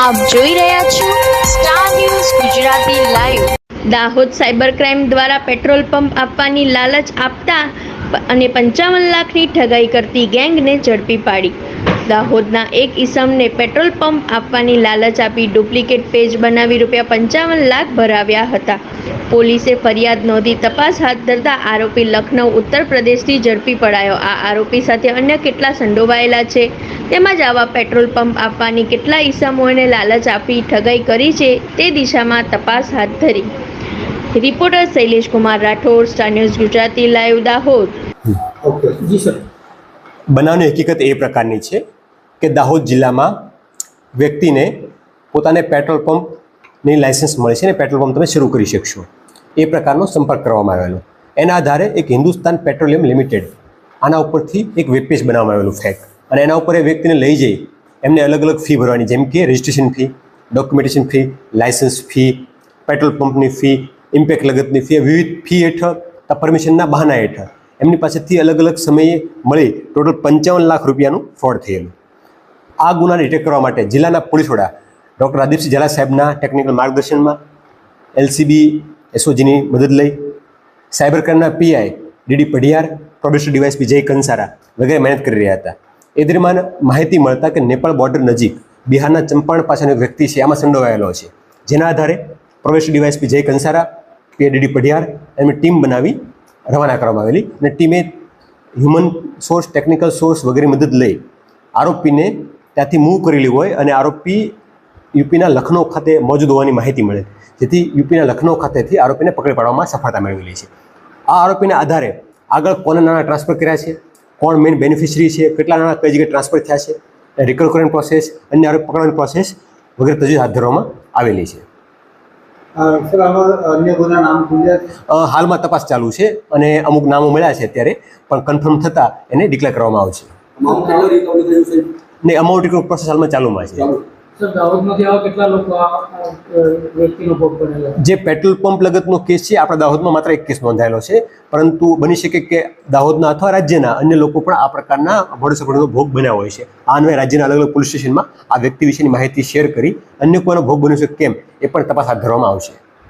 આપ જોઈ રહ્યા છો star news Gujarati live Dahod cyber crime દ્વારા પેટ્રોલ પંપ આપવાની લાલચ આપતા અને પંચાવન લાખની ઠગાઈ કરતી ગેંગને ઝડપી પાડી. દાહોદના એક ઈસમને પેટ્રોલ પંપ આપવાની લાલચ આપી ડુપ્લિકેટ પેજ બનાવી રૂપિયા પંચાવન લાખ ભરાવ્યા હતા. પોલીસે ફરિયાદ નોંધી તપાસ હાથ ધરતા આરોપી લખનઉ ઉત્તર પ્રદેશથી ઝડપી પડાયો. આ આરોપી સાથે અન્ય કેટલા સંડોવાયેલા છે? તેમજ આવા પેટ્રોલ પંપ આપવાની કેટલા ઈસમોને લાલચ આપી ઠગાઈ કરી છે તે દિશામાં તપાસ હાથ ધરી. Reporter Shailesh Kumar Rathod star news Gujarati live Dahod. જી સર. બનાવની હકીકત એ પ્રકારની છે કે દાહોદ જિલ્લામાં વ્યક્તિને પોતાને પેટ્રોલ પંપની લાયસન્સ મળે છે અને પેટ્રોલ પંપ તમે શરૂ કરી શકશો. એ પ્રકારનો સંપર્ક કરવામાં આવેલો. એના આધારે એક હિન્દુસ્તાન પેટ્રોલિયમ લિમિટેડ આના ઉપરથી એક વેબપેજ બનાવવામાં આવેલું ફેક. અને એના ઉપર એ વ્યક્તિને લઈ જઈ એમને અલગ અલગ ફી ભરવાની, જેમ કે registration fee documentation fee licence fee petrol પંપની ફી ઇમ્પેક્ટ લગતની ફી વિવિધ ફી હેઠળ પરમિશનના બહાના હેઠળ. એમની પાસેથી અલગ અલગ સમયે મળી ટોટલ પંચાવન લાખ રૂપિયાનું ફ્રોડ થયેલું. આ ગુનાને ડિટેક્ટ કરવા માટે જિલ્લાના પોલીસ વડા ડૉક્ટર આદિપસિંહ ઝાલા સાહેબના ટેકનિકલ માર્ગદર્શનમાં એલસીબી, એસઓજીની મદદ લઈ cyber ક્રાઇમના PI D D Padhiyar probation DYSP Jay Kansara વગેરે મહેનત કરી રહ્યા હતા. એ દરમિયાન માહિતી મળતા કે નેપાળ બોર્ડર નજીક બિહારના ચંપાણ પાસેનો એક વ્યક્તિ છે, આમાં સંડોવાયેલો છે. જેના આધારે probation DYSP Jay Kansara PI DD Padhiyar, એમની ટીમ બનાવી રવાના કરવામાં આવેલી અને ટીમે હ્યુમન સોર્સ ટેકનિકલ સોર્સ વગેરે મદદ લઈ આરોપીને ત્યાંથી મૂવ કરેલી હોય અને આરોપી યુપીના લખનૌ ખાતે મોજૂદ હોવાની માહિતી મળે. જેથી યુપીના લખનૌ ખાતેથી આરોપીને પકડી પાડવામાં સફળતા મેળવેલી છે. આ આરોપીના આધારે આગળ કોને નાણાં ટ્રાન્સફર કર્યા છે કોણ મેઇન બેનિફિશરી છે કેટલા નાણાં કઈ જગ્યાએ ટ્રાન્સફર થયા છે રિકવર કરવાની પ્રોસેસ અન્ય આરોપી પકડવાની પ્રોસેસ વગેરે તજવીજ હાથ ધરવામાં આવેલી છે. હાલમાં તપાસ ચાલુ છે અને અમુક નામો મળ્યા છે અત્યારે પણ કન્ફર્મ થતાં એને ડિક્લેર કરવામાં આવશે ને અમાઉન્ટ પ્રોસેસ હાલમાં ચાલુમાં છે. ચાલુ. સર દાહોદમાંથી આવા કેટલા લોકો આ આ, અ, વ્યક્તિનો ભોગ બનેલા? જે પેટ્રોલ પંપ લગતનો કેસ છે આપણા દાહોદમાં માત્ર એક કેસ નોંધાયેલો છે. પરંતુ બની શકે કે દાહોદના અથવા રાજ્યના અન્ય લોકો પણ આ પ્રકારના ભડસકડનો ભોગ બન્યા હોય છે. આ અન્વયે રાજ્યના અલગ અલગ પોલીસ સ્ટેશનમાં આ વ્યક્તિ વિશેની માહિતી શેર કરી અન્ય કોઈનો ભોગ બન્યો છે કેમ એ પણ તપાસ હાથ ધરવામાં આવશે.